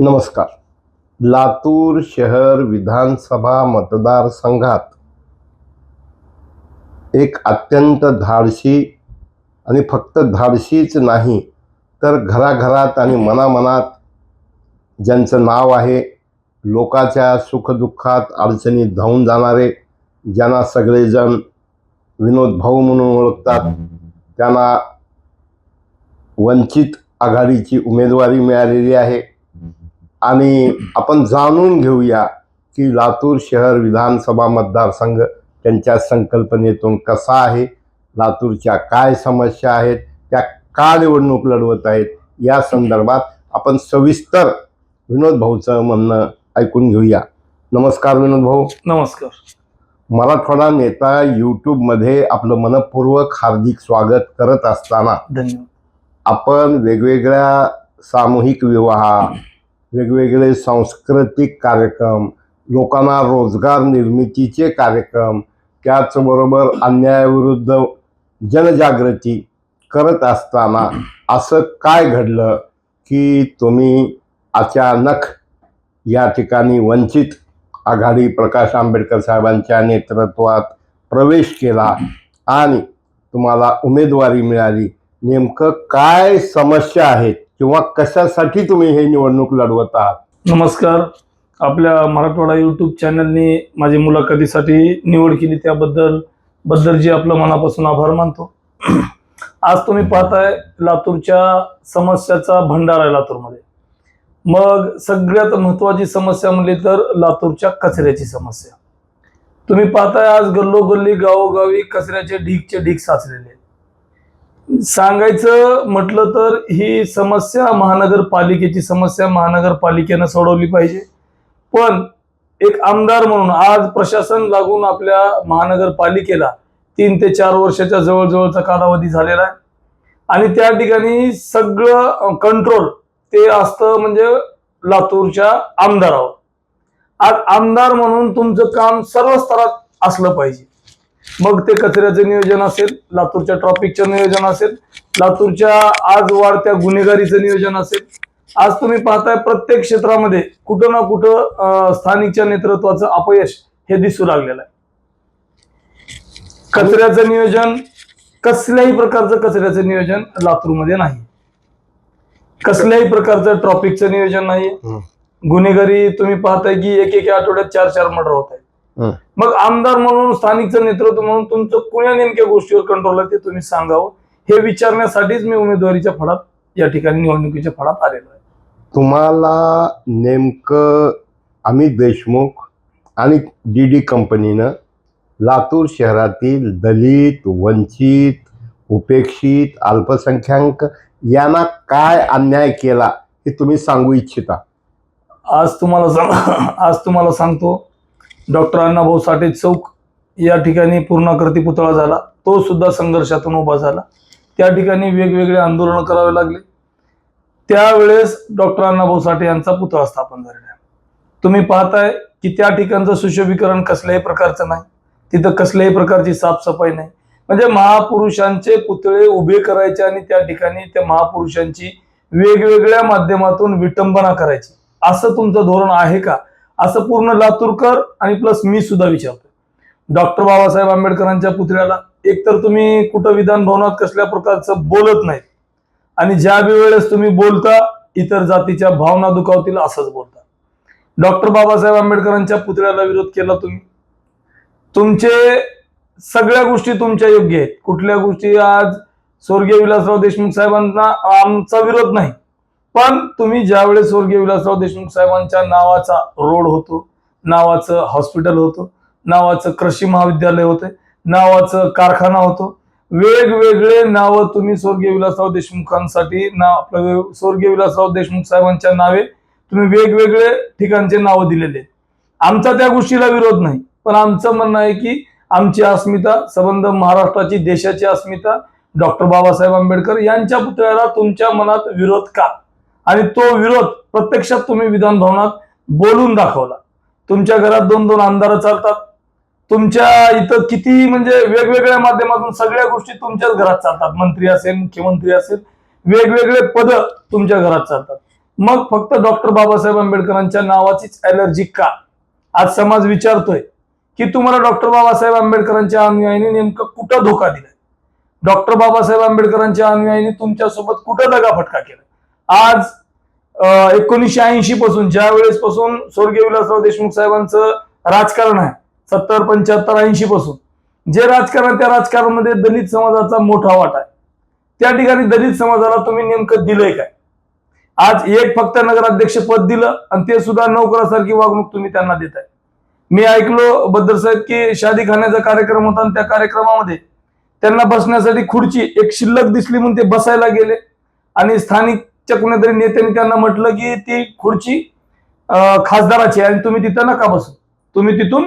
नमस्कार. लातूर शहर विधानसभा मतदारसंघात एक अत्यंत धाडशी आणि फक्त धाडशीच नाही तर घराघरात आणि मनामनात ज्यांचं नाव आहे लोकाच्या सुखदुःखात अडचणीत धावून जाणारे ज्यांना सगळेजण विनोद भाऊ म्हणून ओळखतात त्यांना वंचित आघाडीची उमेदवारी मिळालेली आहे. आणि आपण जाणून घेऊया की लातूर शहर विधानसभा मतदारसंघ त्यांच्या संकल्पनेतून कसा आहे लातूरच्या काय समस्या आहेत त्या का निवडणूक लढवत आहेत या संदर्भात आपण सविस्तर विनोद भाऊचं म्हणणं ऐकून घेऊया. नमस्कार विनोद भाऊ. नमस्कार. मराठवाडा नेता यूट्यूबमध्ये आपलं मनपूर्वक हार्दिक स्वागत करत असताना धन्यवाद. आपण वेगवेगळ्या सामूहिक विवाह वेगवेगळे सांस्कृतिक कार्यक्रम लोकांना रोजगार निर्मितीचे कार्यक्रम त्याचबरोबर अन्यायाविरुद्ध जनजागृती करत असताना असं काय घडलं की तुम्ही अचानक या ठिकाणी वंचित आघाडी प्रकाश आंबेडकर साहेबांच्या नेतृत्वात प्रवेश केला आणि तुम्हाला उमेदवारी मिळाली? नेमकं काय समस्या आहेत? किंवा कशासाठी तुम्ही हे निवडणूक लढवत आहात? नमस्कार. आपल्या मराठवाडा यूट्यूब चॅनलने माझी मुलाखतीसाठी निवड केली त्याबद्दल बद्दल जे आपलं मनापासून आभार मानतो. आज तुम्ही पाहताय लातूरच्या समस्याचा भंडार आहे लातूरमध्ये. मग सगळ्यात महत्वाची समस्या म्हणली तर लातूरच्या कचऱ्याची समस्या. तुम्ही पाहताय आज गल्लोगल्ली गावोगावी कचऱ्याचे ढीकचे ढीक साचलेले आहेत. सांगायचं म्हटलं तर ही समस्या महानगरपालिकेची समस्या महानगरपालिकेनं सोडवली पाहिजे. पण एक आमदार म्हणून आज प्रशासन लागून आपल्या महानगरपालिकेला तीन ते चार वर्षाच्या जवळजवळचा कालावधी झालेला आहे. आणि त्या ठिकाणी सगळं कंट्रोल ते असतं म्हणजे लातूरच्या आमदारावर. आज आमदार म्हणून तुमचं काम सर्व स्तरात असलं पाहिजे. मग ते कचऱ्याचं नियोजन असेल लातूरच्या ट्रॉफिकचं नियोजन असेल लातूरच्या आज वाढत्या गुन्हेगारीचं नियोजन असेल. आज तुम्ही पाहताय प्रत्येक क्षेत्रामध्ये कुठं ना कुठं स्थानिकच्या नेतृत्वाचं अपयश हे दिसू लागलेलं आहे. कचऱ्याचं नियोजन कसल्याही प्रकारचं कचऱ्याचं नियोजन लातूरमध्ये नाही. कसल्याही प्रकारचं ट्रॉफिकचं नियोजन नाही. गुन्हेगारी तुम्ही पाहताय की एक एक आठवड्यात चार चार मर्डर होत आहेत. मग आमदार म्हणून स्थानिकचं नेतृत्व म्हणून तुमचं कुण्या नेमक्या गोष्टीवर कंट्रोल आहे ते तुम्ही सांगावं? हे विचारण्यासाठीच मी उमेदवारीच्या फळात या ठिकाणी निवडणुकीच्या फळात आलेलो आहे. तुम्हाला नेमकं अमित देशमुख आणि डी डी कंपनीनं लातूर शहरातील दलित वंचित उपेक्षित अल्पसंख्याक यांना काय अन्याय केला हे तुम्ही सांगू इच्छिता? आज तुम्हाला सांग आज तुम्हाला सांगतो डॉक्टर अण्णाभाऊ साठे चौक या ठिकाणी पूर्णाकृती पुतळा झाला. तो सुद्धा संघर्षातून उभा झाला. त्या ठिकाणी वेगवेगळे आंदोलनं करावे लागले. त्यावेळेस डॉक्टर अण्णाभाऊ साठे यांचा पुतळा स्थापन झालेला आहे. तुम्ही पाहताय की त्या ठिकाणचं सुशोभीकरण कसल्याही प्रकारचं नाही. तिथं कसल्याही प्रकारची साफसफाई नाही. म्हणजे महापुरुषांचे पुतळे उभे करायचे आणि त्या ठिकाणी त्या महापुरुषांची वेगवेगळ्या माध्यमातून विटंबना करायची. असं तुमचं धोरण आहे का? असं पूर्ण लातूरकर आणि प्लस मी सुद्धा विचारतो डॉक्टर बाबासाहेब आंबेडकरांच्या पुतळ्याला. एकतर तुम्ही कुठं विधान भवनात कसल्या प्रकारचं बोलत नाही आणि ज्या वेळेस तुम्ही बोलता इतर जातीच्या भावना दुखावतील असंच बोलता. डॉक्टर बाबासाहेब आंबेडकरांच्या पुतळ्याला विरोध केला तुम्ही. तुमचे सगळ्या गोष्टी तुमच्या योग्य आहेत. कुठल्या गोष्टी आज स्वर्गीय विलासराव देशमुख साहेबांना आमचा विरोध नाही. पण तुम्ही ज्यावेळेस स्वर्गीय विलासराव देशमुख साहेबांच्या नावाचा रोड होतो नावाचं हॉस्पिटल होतं नावाचं कृषी महाविद्यालय होते नावाचं कारखाना होतो वेगवेगळे नावं तुम्ही स्वर्गीय विलासराव देशमुखांसाठी नाव आपलं स्वर्गीय विलासराव देशमुख साहेबांच्या नावे तुम्ही वेगवेगळे ठिकाणचे नावं दिलेले. आहेत आमचा त्या गोष्टीला विरोध नाही पण आमचं म्हणणं आहे की आमची अस्मिता संबंध महाराष्ट्राची देशाची अस्मिता डॉक्टर बाबासाहेब आंबेडकर यांच्या पुतळ्याला तुमच्या मनात विरोध का? आणि तो विरोध प्रत्यक्षात तुम्ही विधान भवनात बोलून दाखवला. तुमच्या घरात दोन दोन आमदार चालतात. तुमच्या इथं किती म्हणजे वेगवेगळ्या माध्यमातून सगळ्या गोष्टी तुमच्याच घरात चालतात. मंत्री असेल मुख्यमंत्री असेल वेगवेगळे पद तुमच्या घरात चालतात. मग फक्त डॉक्टर बाबासाहेब आंबेडकरांच्या नावाचीच अलर्जी का? आज समाज विचारतोय की तुम्हाला डॉक्टर बाबासाहेब आंबेडकरांच्या अनुयायीने नेमकं कुठं धोका दिलाय? डॉक्टर बाबासाहेब आंबेडकरांच्या अनुयायीने तुमच्यासोबत कुठं दगाफटका केला आज एकोणीसशे ऐंशी पासून ज्या वेळेस पासून स्वर्गीय विलासराव देशमुख साहेबांचं राजकारण आहे सत्तर पंच्याहत्तर ऐंशी पासून जे राजकारण त्या राजकारणामध्ये दलित समाजाचा मोठा वाटा आहे. त्या ठिकाणी दलित समाजाला तुम्ही नेमकं दिलंय काय? आज एक फक्त नगराध्यक्ष पद दिलं आणि ते सुद्धा नोकरासारखी वागणूक तुम्ही त्यांना देताय. मी ऐकलो बद्दल साहेब की शादी खाण्याचा कार्यक्रम होता आणि त्या कार्यक्रमामध्ये त्यांना बसण्यासाठी खुर्ची एक शिल्लक दिसली म्हणून ते बसायला गेले आणि स्थानिक च्या कुणीतरी नेत्याने त्यांना म्हटलं की ती खुर्ची खासदाराची आणि तुम्ही तिथं नका बसू. तुम्ही तिथून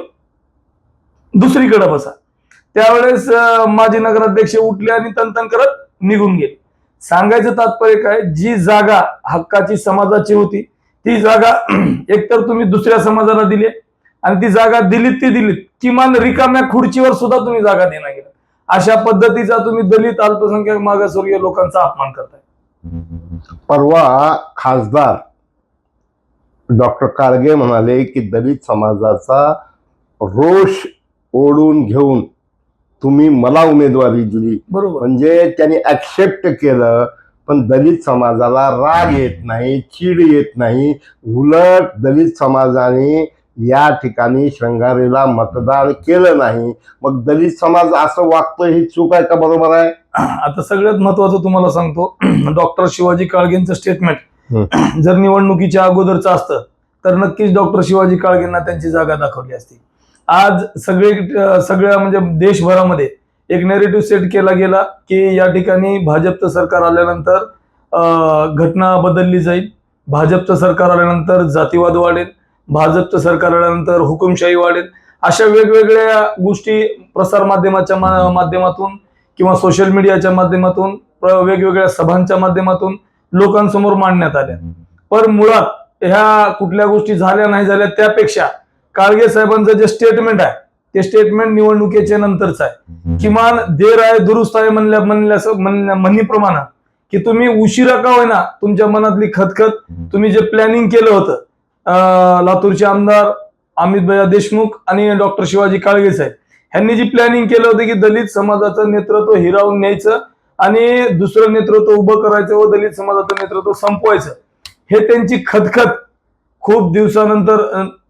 दुसरीकडे बसा. त्यावेळेस माजी नगराध्यक्ष उठले आणि तनतन करत निघून गेले. सांगायचं तात्पर्य काय? जी जागा हक्काची समाजाची होती ती जागा एकतर तुम्ही दुसऱ्या समाजाला दिली आणि ती जागा दिलीत ती दिलीत किमान रिकाम्या खुर्चीवर सुद्धा तुम्ही जागा देणार गेला अशा पद्धतीचा तुम्ही दलित अल्पसंख्याक मागासवर्गीय लोकांचा अपमान करताय. परवा खासदार डॉक्टर काळगे म्हणाले की दलित समाजाचा रोष ओढून घेऊन तुम्ही मला उमेदवारी दिली. बरोबर. म्हणजे त्यांनी ऍक्सेप्ट केलं पण दलित समाजाला राग येत नाही चीड येत नाही. उलट दलित समाजाने या ठिकाणी श्रंगारीला मतदान केलं नाही. मग दलित समाज असं वागतं ही चूक आहे का? बरोबर आहे. आता सगळ्यात महत्वाचं तुम्हाला सांगतो डॉक्टर शिवाजी काळगेंचं स्टेटमेंट जर निवडणुकीच्या अगोदरचं असतं तर नक्कीच डॉक्टर शिवाजी काळगेंना त्यांची जागा दाखवली असती. आज सगळे सगळ्या म्हणजे देशभरामध्ये एक नेरेटिव्ह सेट केला गेला की या ठिकाणी भाजपचं सरकार आल्यानंतर घटना बदलली जाईल. भाजपचं सरकार आल्यानंतर जातीवाद वाढेल. भाजपचं सरकार आल्यानंतर हुकुमशाही वाढेल. अशा वेगवेगळ्या गोष्टी प्रसार माध्यमाच्या मा- माध्यमातून किंवा सोशल मीडियाच्या माध्यमातून वेगवेगळ्या सभांच्या माध्यमातून लोकांसमोर मांडण्यात आल्या. पण मुळात ह्या कुठल्या गोष्टी झाल्या नाही झाल्या त्यापेक्षा काळगे साहेबांचं जे स्टेटमेंट आहे ते स्टेटमेंट निवडणुकीच्या नंतरच आहे. किमान देर आहे दुरुस्त आहे म्हणल्या म्हणल्या म्हणणीप्रमाणे की तुम्ही उशिरा का होईना तुमच्या मनातली खतखत तुम्ही जे प्लॅनिंग केलं होतं लातूरचे आमदार अमित भैया देशमुख आणि डॉक्टर शिवाजी काळगे साहेब ह्यांनी जी प्लॅनिंग केलं होतं की दलित समाजाचं नेतृत्व हिरावून न्यायचं आणि दुसरं नेतृत्व उभं करायचं व दलित समाजाचं नेतृत्व संपवायचं हे त्यांची खतखत खूप दिवसानंतर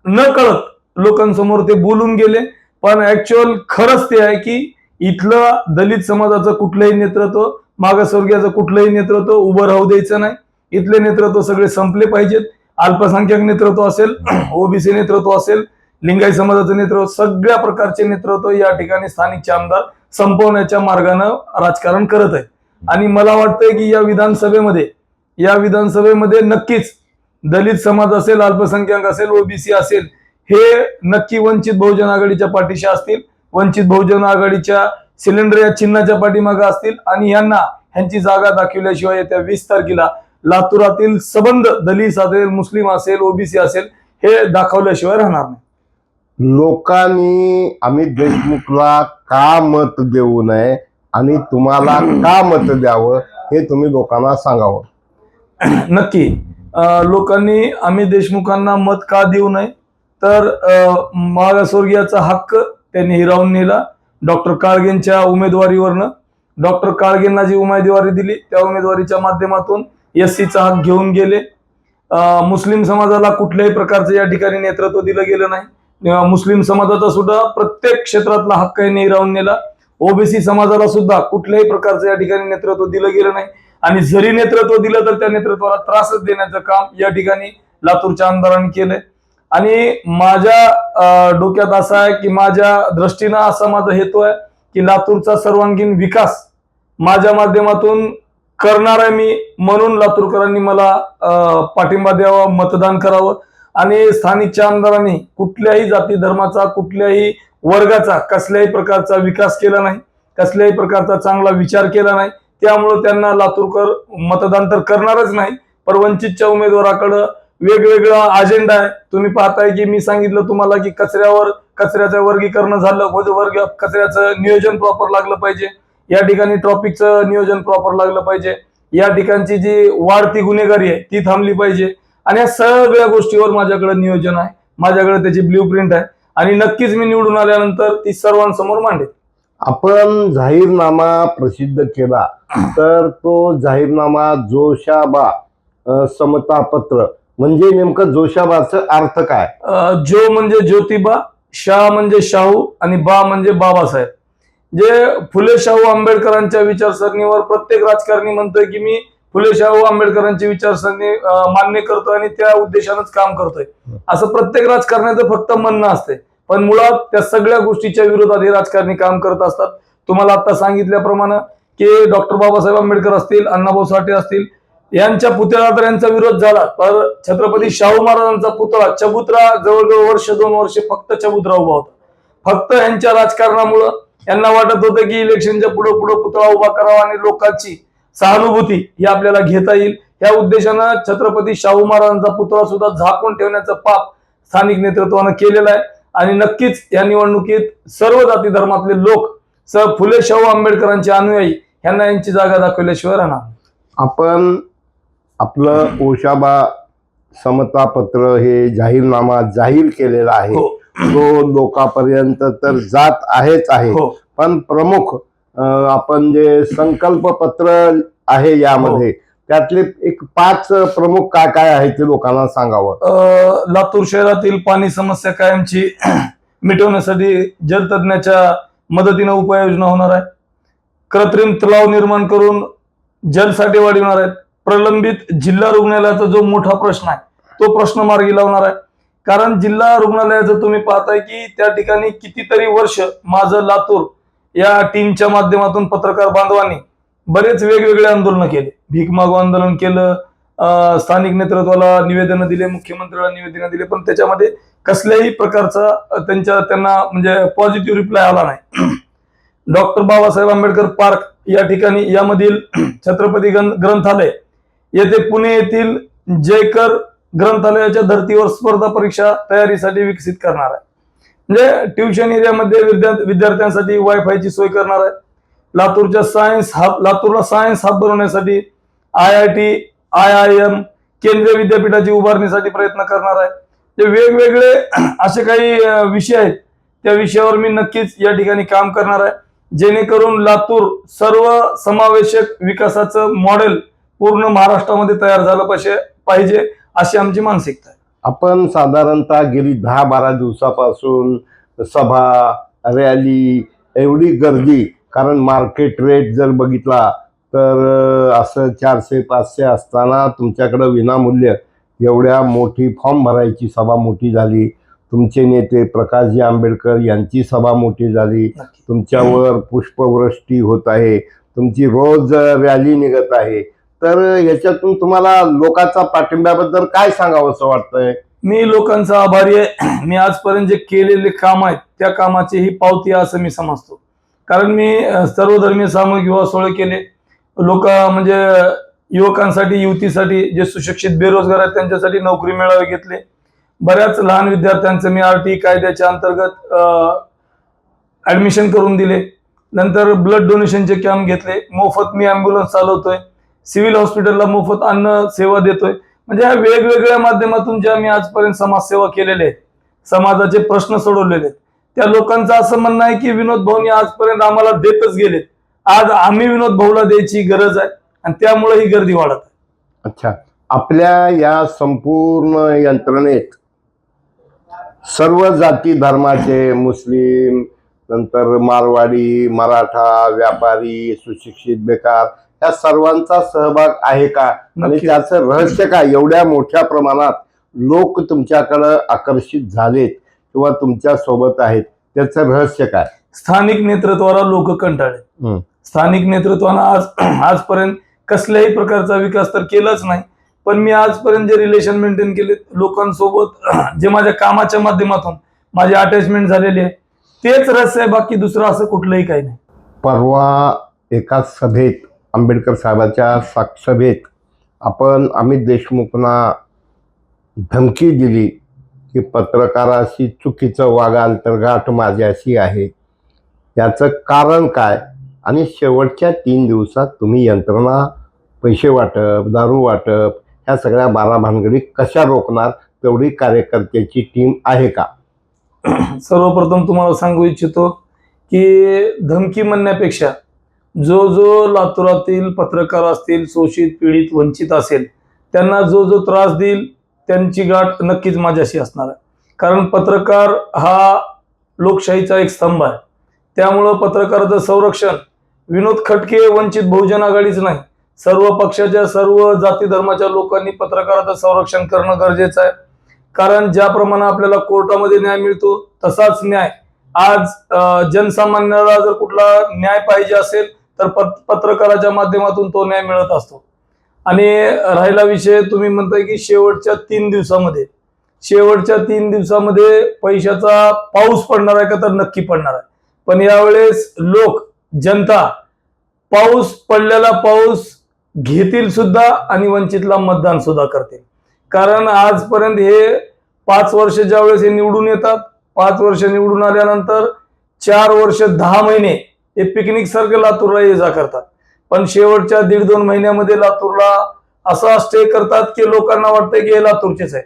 न कळत लोकांसमोर ते बोलून गेले. पण ऍक्च्युअल खरंच ते आहे की इथलं दलित समाजाचं कुठलंही नेतृत्व मागासवर्गीयाचं कुठलंही नेतृत्व उभं राहू द्यायचं नाही. इथले नेतृत्व सगळे संपले पाहिजेत. अल्पसंख्याक नेतृत्व असेल ओबीसी नेतृत्व असेल लिंगायत समाजाचं नेतृत्व सगळ्या प्रकारचे नेतृत्व या ठिकाणी स्थानिकचे आमदार संपवण्याच्या मार्गानं राजकारण करत आहे आणि मला वाटतंय की या विधानसभेमध्ये या विधानसभेमध्ये नक्कीच दलित समाज असेल अल्पसंख्याक असेल ओबीसी असेल हे नक्की वंचित बहुजन आघाडीच्या पाठीशी असतील वंचित बहुजन आघाडीच्या सिलेंडर या चिन्हाच्या पाठीमागे असतील आणि यांना ह्यांची जागा दाखवल्याशिवाय येत्या वीस तारखेला लातूरातील सबंध दलित असेल मुस्लिम असेल ओबीसी असेल हे दाखवल्याशिवाय राहणार नाही. लोकांनी अमित देशमुखला का मत देऊ नये आणि तुम्हाला का मत द्यावं हे तुम्ही लोकांना सांगावं. नक्की. लोकांनी अमित देशमुखांना मत का देऊ नये? तर मागासवर्गीयाचा हक्क त्यांनी हिरावून नेला. डॉक्टर काळगेंच्या उमेदवारीवरनं. डॉक्टर काळगेंना जी उमेदवारी दिली त्या उमेदवारीच्या माध्यमातून एस सीचा हक घेऊन गेले. मुस्लिम समाजाला कुठल्याही प्रकारचं या ठिकाणी नेतृत्व दिलं गेलं नाही. मुस्लिम समाजाचा सुद्धा प्रत्येक क्षेत्रातला हक्क यांनी राहून नेला. ओबीसी समाजाला सुद्धा कुठल्याही प्रकारचं या ठिकाणी नेतृत्व दिलं गेलं नाही. आणि जरी नेतृत्व दिलं तर त्या नेतृत्वाला त्रासच देण्याचं काम या ठिकाणी लातूरच्या आमदारांनी केलंय. आणि माझ्या डोक्यात असा आहे की माझ्या दृष्टीनं असा माझा हेतू आहे की लातूरचा सर्वांगीण विकास माझ्या माध्यमातून करणार आहे मी म्हणून लातूरकरांनी मला पाठिंबा द्यावा मतदान करावं. आणि स्थानिकच्या आमदारांनी कुठल्याही जाती धर्माचा कुठल्याही वर्गाचा कसल्याही प्रकारचा विकास केला नाही कसल्याही प्रकारचा चांगला विचार केला नाही. त्यामुळं त्यांना लातूरकर मतदान तर करणारच नाही पण वंचितच्या उमेदवाराकडं वेगवेगळा अजेंडा आहे. तुम्ही पाहताय की मी सांगितलं तुम्हाला की कचऱ्यावर कचऱ्याचं वर्गीकरण झालं वर्ग कचऱ्याचं नियोजन प्रॉपर लागलं पाहिजे. या ठिकाणी ट्रॉफिकचं नियोजन प्रॉपर लागलं पाहिजे. या ठिकाणची जी वाढती गुन्हेगारी आहे ती थांबली पाहिजे. आणि या सगळ्या गोष्टीवर माझ्याकडे नियोजन आहे. माझ्याकडे त्याची ब्ल्यू प्रिंट आहे. आणि नक्कीच मी निवडून आल्यानंतर ती सर्वांसमोर मांडेल आपण जाहीरनामा प्रसिद्ध केला तर तो जाहीरनामा जोशाबा समतापत्र. म्हणजे नेमकं जोशाबाचं अर्थ काय? जो म्हणजे ज्योतिबा शाह म्हणजे शाहू आणि बा म्हणजे बाबासाहेब. जे फुले शाहू आंबेडकरांच्या विचारसरणीवर प्रत्येक राजकारणी म्हणतोय की मी फुले शाहू आंबेडकरांची विचारसरणी मान्य करतोय आणि त्या उद्देशानंच काम करतोय. असं प्रत्येक राजकारण्याचं फक्त म्हणणं असते पण मुळात त्या सगळ्या गोष्टीच्या विरोधात हे राजकारणी काम करत असतात. तुम्हाला आता सांगितल्याप्रमाणे की डॉक्टर बाबासाहेब आंबेडकर असतील अण्णाभाऊ साठे असतील यांच्या पुतळ्याला तर यांचा विरोध झाला. तर छत्रपती शाहू महाराजांचा पुतळा चबुत्रा जवळजवळ वर्ष दोन वर्ष फक्त चबुत्रा उभा होता. फक्त यांच्या राजकारणामुळं यांना वाटत होतं की इलेक्शनच्या पुढे पुढे पुतळा उभा करावा आणि लोकांची सहानुभूती ही आपल्याला घेता येईल. या उद्देशानं छत्रपती शाहू महाराजांचा पुतळा सुद्धा झाकून ठेवण्याचं पाप स्थानिक नेतृत्वानं केलेलं आहे. आणि नक्कीच या निवडणुकीत सर्व जाती धर्मातले लोक स फुले शाहू आंबेडकरांचे अनुयायी यांना यांची जागा दाखवल्याशिवाय राहणार आपण आपलं ओशाबा समतापत्र हे जाहीरनामा जाहीर केलेला आहे. हो. तो लोकांपर्यंत तर जात आहेच आहे. हो. पण प्रमुख आपण जे संकल्प पत्र आहे यामध्ये त्यातले एक पाच प्रमुख काय काय आहे ते लोकांना सांगावं? लातूर शहरातील पाणी समस्या कायमची मिटवण्यासाठी जलतज्ञाच्या मदतीनं उपाययोजना होणार आहे. कृत्रिम तलाव निर्माण करून जलसाठे वाढवणार आहेत. प्रलंबित जिल्हा रुग्णालयाचा जो मोठा प्रश्न आहे तो प्रश्न मार्गी लावणार आहे. कारण जिल्हा रुग्णालयाचं तुम्ही पाहताय की त्या ठिकाणी कितीतरी वर्ष माझं लातूर या टीमच्या माध्यमातून पत्रकार बांधवांनी बरेच वेगवेगळे आंदोलन केले. भीक मागू आंदोलन केलं अं, स्थानिक नेतृत्वाला निवेदनं दिले मुख्यमंत्र्याला निवेदनं दिले पण त्याच्यामध्ये कसल्याही प्रकारचा त्यांच्या त्यांना म्हणजे पॉझिटिव्ह रिप्लाय आला नाही. डॉक्टर बाबासाहेब आंबेडकर पार्क या ठिकाणी यामधील छत्रपती ग्रंथालय येथे पुणे येथील जयकर ग्रंथालयाच्या धर्तीवर स्पर्धा परीक्षा तयारीसाठी विकसित करणार आहे. म्हणजे ट्युशन एरियामध्ये विद्या- विद्यार्थ्यांसाठी वायफायची सोय करणार आहे. लातूरच्या सायन्स हब लातूरला सायन्स हब बनवण्यासाठी I I T I I M केंद्रीय विद्यापीठाची उभारणीसाठी प्रयत्न करणार आहे. जे वेगवेगळे असे काही विषय आहेत त्या विषयावर मी नक्कीच या ठिकाणी काम करणार आहे. जेणेकरून लातूर सर्व समावेशक विकासाचं मॉडेल पूर्ण महाराष्ट्रामध्ये तयार झालं पाहिजे पाहिजे अशी आमची मानसिकता आहे. आपण साधारणतः गेली दहा बारा दिवसापासून सभा रॅली एवढी गर्दी कारण मार्केट रेट जर बघितला तर असं चारशे पाचशे असताना तुमच्याकडं विनामूल्य एवढ्या मोठी फॉर्म भरायची सभा मोठी झाली. तुमचे नेते प्रकाशजी आंबेडकर यांची सभा मोठी झाली. तुमच्यावर पुष्पवृष्टी होत आहे. तुमची रोज रॅली निघत आहे. तर याच्यातून तुम्हाला लोकांचा पाठिंब्याबद्दल काय सांगावं असं वाटतंय? मी लोकांचा आभारी आहे. मी आजपर्यंत जे केलेले काम आहेत त्या कामाची ही पावती असं मी समजतो. कारण मी सर्वधर्मीय सामूहिक विवाह सोहळे केले. लोक म्हणजे युवकांसाठी युवतीसाठी जे सुशिक्षित बेरोजगार आहेत त्यांच्यासाठी नोकरी मेळावे घेतले. बऱ्याच लहान विद्यार्थ्यांचं मी आर टी कायद्याच्या अंतर्गत ऍडमिशन करून दिले. नंतर ब्लड डोनेशनचे कॅम्प घेतले. मोफत मी ॲम्ब्युलन्स चालवतोय. सिव्हिल हॉस्पिटलला मोफत अन्न सेवा देतोय. म्हणजे ह्या वेगवेगळ्या माध्यमातून ज्या मी आजपर्यंत समाजसेवा केलेल्या आहेत समाजाचे प्रश्न सोडवलेले आहेत. त्या लोकांचं असं म्हणणं आहे की विनोद भाऊनी आजपर्यंत आम्हाला देतच गेलेत. आज आम्ही विनोद भाऊला द्यायची गरज आहे आणि त्यामुळे ही गर्दी वाढत आहे. अच्छा. आपल्या या संपूर्ण यंत्रणेत सर्व जाती धर्माचे मुस्लिम नंतर मारवाडी मराठा व्यापारी सुशिक्षित बेकार या सर्वांचा सहभाग आहे का? आणि. त्याचं रहस्य काय? एवढ्या मोठ्या प्रमाणात लोक तुमच्याकडं आकर्षित झालेत किंवा तुमच्यासोबत आहेत. त्याचं रहस्य काय? स्थानिक नेतृत्वाला लोक कंटाळले. स्थानिक नेतृत्वानं आज आजपर्यंत कसल्याही प्रकारचा विकास तर केलाच नाही. पण मी आजपर्यंत जे रिलेशन मेंटेन केले लोकांसोबत जे माझ्या कामाच्या माध्यमातून माझे अटॅचमेंट झालेले आहे तेच रहस्य आहे. बाकी दुसरं असं कुठलंही काही नाही. परवा एका सभेत आंबेडकर साहेबाच्या साक सभेत आपण अमित देशमुखना धमकी दिली की पत्रकाराशी चुकीचं वागाल तर गाठ माझ्याशी आहे. याचं कारण काय? आणि शेवटच्या तीन दिवसात तुम्ही यंत्रणा पैसे वाटप दारू वाटप ह्या सगळ्या बारा भानगडी कशा रोखणार? तेवढी कार्यकर्त्याची टीम आहे का? सर्वप्रथम तुम्हाला सांगू इच्छितो की धमकी म्हणण्यापेक्षा जो जो लातूरातील पत्रकार असतील शोषित पीडित वंचित असेल त्यांना जो जो त्रास देईल त्यांची गाठ नक्कीच माझ्याशी असणार आहे. कारण पत्रकार हा लोकशाहीचा एक स्तंभ आहे. त्यामुळं पत्रकाराचं संरक्षण विनोद खटके वंचित बहुजन आघाडीच नाही. सर्व पक्षाच्या सर्व जाती धर्माच्या लोकांनी पत्रकाराचं संरक्षण करणं गरजेचं आहे. कारण ज्याप्रमाणे आपल्याला कोर्टामध्ये न्याय मिळतो तसाच न्याय. आज जनसामान्याला जर कुठला न्याय पाहिजे असेल तर पत- पत्रकाराच्या माध्यमातून तो न्याय मिळत असतो. आणि राहिला विषय तुम्ही म्हणताय की शेवटच्या तीन दिवसामध्ये. शेवटच्या तीन दिवसामध्ये पैशाचा पाऊस पडणार आहे का तर नक्की पडणार आहे. पण यावेळेस लोक जनता पाऊस पडलेला पाऊस घेतील सुद्धा आणि वंचितला मतदान सुद्धा करतील. कारण आजपर्यंत हे पाच वर्ष ज्यावेळेस हे निवडून येतात पाच वर्ष निवडून आल्यानंतर चार वर्ष दहा महिने हे पिकनिक सारखं लातूरला ये जा करतात. पण शेवटच्या दीड दोन महिन्यामध्ये लातूरला असा स्टे करतात की लोकांना वाटतं की हे लातूरचेच आहे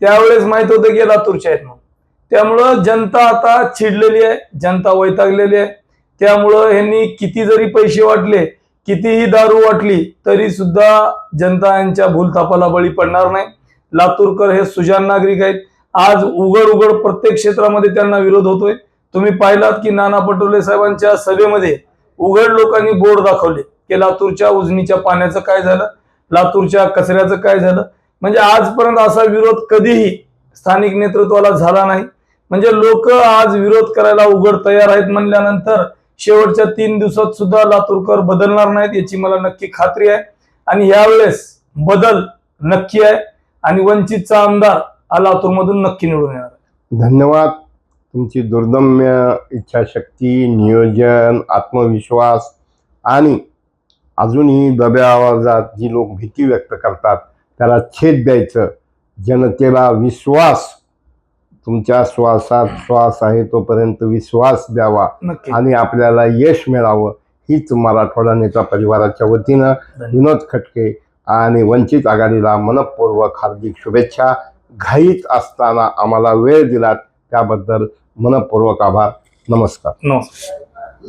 त्यावेळेस माहीत होतं की हे लातूरचे आहेत म्हणून. त्यामुळं जनता आता चिडलेली आहे जनता वैतागलेली आहे. त्यामुळं ह्यांनी किती जरी पैसे वाटले कितीही दारू वाटली तरी सुद्धा जनता यांच्या भूलथापाला बळी पडणार नाही. लातूरकर हे सुजान नागरिक आहेत. आज उघड उघड प्रत्येक क्षेत्रामध्ये त्यांना विरोध होतोय. तुम्ही पाहिलात की नाना पटोले साहेबांच्या सभेमध्ये उघड लोकांनी बोर्ड दाखवले की लातूरच्या उजनीच्या पाण्याचं काय झालं? लातूरच्या कचऱ्याचं काय झालं? म्हणजे आजपर्यंत असा विरोध कधीही स्थानिक नेतृत्वाला झाला नाही. म्हणजे लोक आज विरोध करायला उघड तयार आहेत म्हणल्यानंतर शेवटच्या तीन दिवसात सुद्धा लातूरकर बदलणार नाहीत याची मला नक्की खात्री आहे. आणि यावेळेस बदल नक्की आहे. आणि वंचितचा आमदार हा लातूरमधून नक्की निवडून येणार धन्यवाद. तुमची दुर्दम्य इच्छाशक्ती नियोजन आत्मविश्वास आणि अजूनही दब्या आवाजात जी लोक भीती व्यक्त करतात त्याला छेद द्यायचं. जनतेला विश्वास तुमच्या श्वासात श्वास आहे तोपर्यंत विश्वास द्यावा आणि आपल्याला यश मिळावं हीच मराठवाडा नेता परिवाराच्या वतीनं विनोद खटके आणि वंचित आघाडीला मनपूर्वक हार्दिक शुभेच्छा. घाईत असताना आम्हाला वेळ दिलात त्याबद्दल मनपूर्वक आभार. नमस्कार. नमस्कार.